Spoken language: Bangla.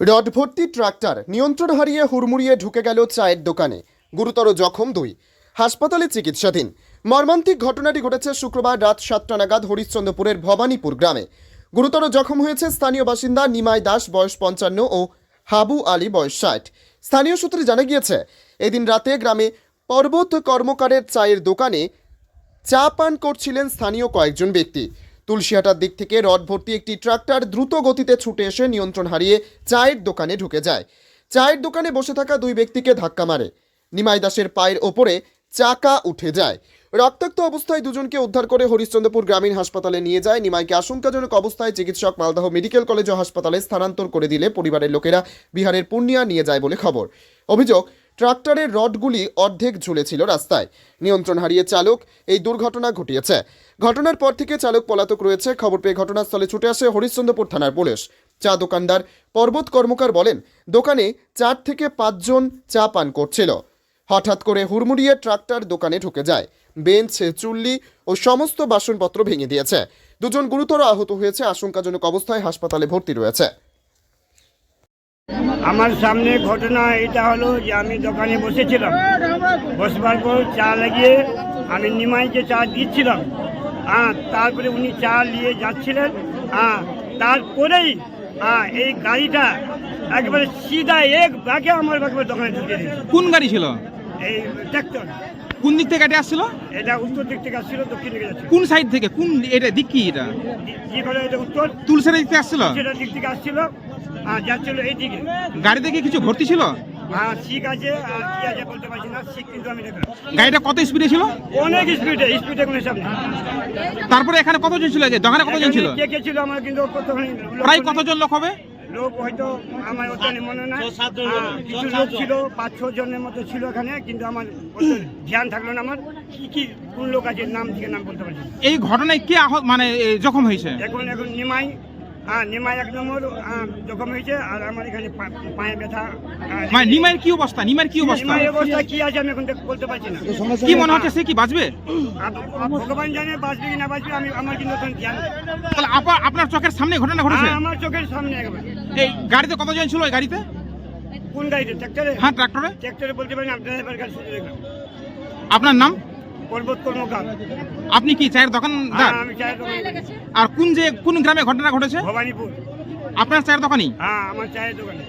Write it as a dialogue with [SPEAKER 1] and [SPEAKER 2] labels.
[SPEAKER 1] রড ভর্তি ট্রাক্টর নিয়ন্ত্রণ হারিয়ে হুড়মুড়িয়ে ঢুকে গেল চায়ের দোকানে। গুরুতর জখম দুই। হাসপাতালে চিকিৎসাধীন। মর্মান্তিক ঘটনাটি ঘটেছে শুক্রবার রাত সাতটা নাগাদ হরিশ্চন্দ্রপুরের ভবানীপুর গ্রামে। গুরুতর জখম হয়েছে স্থানীয় বাসিন্দা নিমাই দাস, বয়স পঞ্চান্ন, ও হাবু আলী, বয়স ষাট। স্থানীয় সূত্রে জানা গিয়েছে, এদিন রাতে গ্রামে পর্বত কর্মকারের চায়ের দোকানে চা পান করছিলেন স্থানীয় কয়েকজন ব্যক্তি। তুলসিহাটার দিক থেকে রড ভর্তি একটি ট্রাক্টর দ্রুত গতিতে ছুটে এসে নিয়ন্ত্রণ হারিয়ে চায়ের দোকানে ঢুকে যায়। চায়ের দোকানে বসে থাকা দুই ব্যক্তিকে ধাক্কা মারে। নিমাই দাসের পায়ের ওপরে চাকা উঠে যায়। রক্তাক্ত অবস্থায় দুজনকে উদ্ধার করে হরিশ্চন্দ্রপুর গ্রামীণ হাসপাতালে নিয়ে যায়। নিমাইকে আশঙ্কাজনক অবস্থায় চিকিৎসক মালদহ মেডিকেল কলেজ ও হাসপাতালে স্থানান্তর করে দিলে পরিবারের লোকেরা বিহারের পূর্ণিয়া নিয়ে যায় বলে খবর। অভিযোগ ট্রাক্টরের রডগুলি অর্ধেক ঝুলেছিল রাস্তায়। নিয়ন্ত্রণ হারিয়ে চালক এই দুর্ঘটনা ঘটিয়েছে। ঘটনার পর থেকে চালক পলাতক রয়েছে। খবর পেয়ে ঘটনাস্থলে ছুটে আসে হরিশ্চন্দ্রপুর থানার পুলিশ। চা দোকানদার পর্বত কর্মকার বলেন, দোকানে চার থেকে পাঁচজন চা পান করছিল। হঠাৎ করে হুড়মুড়িয়ে ট্রাক্টর দোকানে ঢুকে যায়। বেঞ্চ, চুল্লি ও সমস্ত বাসনপত্র ভেঙে দিয়েছে। দুজন গুরুতর আহত হয়েছে। আশঙ্কাজনক অবস্থায় হাসপাতালে ভর্তি রয়েছে।
[SPEAKER 2] আমার সামনে ঘটনা এটা হলো যে আমি দোকানে বসেছিলাম। বসবার পর চা লাগিয়ে আমি নিমাইকে চা দিচ্ছিলাম। হ্যাঁ তারপরে উনি চা নিয়ে যাচ্ছিলেন। হ্যাঁ তারপরেই হ্যাঁ এই গাড়িটা একবারে সিধা এক ব্যাগে আমার একবার দোকানে ঢুকে দিয়েছে
[SPEAKER 3] কোন গাড়ি ছিল?
[SPEAKER 2] এই ট্র্যাক্টর।
[SPEAKER 3] কোন দিক থেকে গাড়ি আসছিল?
[SPEAKER 2] এটা উত্তর দিক থেকে আসছিল দক্ষিণ দিকে যাচ্ছে
[SPEAKER 3] কোন সাইড থেকে? কোন এটা দিক কি এটা?
[SPEAKER 2] কি করে এটা উত্তর?
[SPEAKER 3] তুলসের দিক থেকে আসছিল?
[SPEAKER 2] সেটা দিক থেকে আসছিল। যাচ্ছিল এই দিকে
[SPEAKER 3] গাড়িতে কি কিছু ভর্তি ছিল?
[SPEAKER 2] হ্যাঁ শিখ আছে আর কি আছে বলতে পারছি না শিখ কিন্তু আমি
[SPEAKER 3] গাড়িটা কত স্পিডে ছিল?
[SPEAKER 2] অনেক স্পিডে স্পিডে কোনো হিসাব নেই।
[SPEAKER 3] তারপরে এখানে কতজন ছিল? যে দোকানে কতজন ছিল?
[SPEAKER 2] কে কে ছিল আমার কিন্তু লোক
[SPEAKER 3] প্রায় কতজন লোক হবে?
[SPEAKER 2] লোক হয়তো আমার ওখানে মনে নাই। কিছু লোক ছিল পাঁচ ছ জনের মতো ছিল এখানে কিন্তু আমার ধ্যান থাকল না আমার। কি কি কোন লোক আছে নাম থেকে নাম বলতে পারছি
[SPEAKER 3] এই ঘটনায় কে আহত মানে জখম হয়েছে?
[SPEAKER 2] এখন এখন নিমাই হ্যাঁ নিমাই এক নম্বর হ্যাঁ, জখম হয়েছে আর আমার এখানে পায়ে ব্যথা হ্যাঁ,
[SPEAKER 3] মানে নিমাইয়ের কি অবস্থা? নিমাইয়ের কি অবস্থা?
[SPEAKER 2] নিমাইয়ের অবস্থা কি আছে আমি এখন বলতে পারছি না।
[SPEAKER 3] কি মনে হচ্ছে সে কি বাঁচবে?
[SPEAKER 2] আর ভগবান জানে বাঁচবে কি না বাঁচবে আমি আমার কিন্তু এখন ধ্যান নেই।
[SPEAKER 3] তাহলে আপা- আপনার চোখের সামনে ঘটনা ঘটেছে?
[SPEAKER 2] হ্যাঁ, আমার চোখের সামনে একবার
[SPEAKER 3] এই গাড়িতে কতজন ছিল ওই গাড়িতে?
[SPEAKER 2] কোন গাড়িতে? ট্র্যাক্টরে
[SPEAKER 3] হ্যাঁ ট্রাক্টরে।
[SPEAKER 2] ট্র্যাক্টরে বলতে পারি না ড্রাইভার গাড়ি শুধু দেখলাম।
[SPEAKER 3] আপনার নাম?
[SPEAKER 2] পর্বত কর্মকার
[SPEAKER 3] আপনি কি চায়ের দোকানদার?
[SPEAKER 2] হ্যাঁ আমি চায়ের দোকানে।
[SPEAKER 3] আর কোন যে কোন গ্রামে ঘটনা ঘটেছে?
[SPEAKER 2] ভবানীপুর।
[SPEAKER 3] আপনার চায়ের দোকানই?
[SPEAKER 2] হ্যাঁ আমার চায়ের দোকানে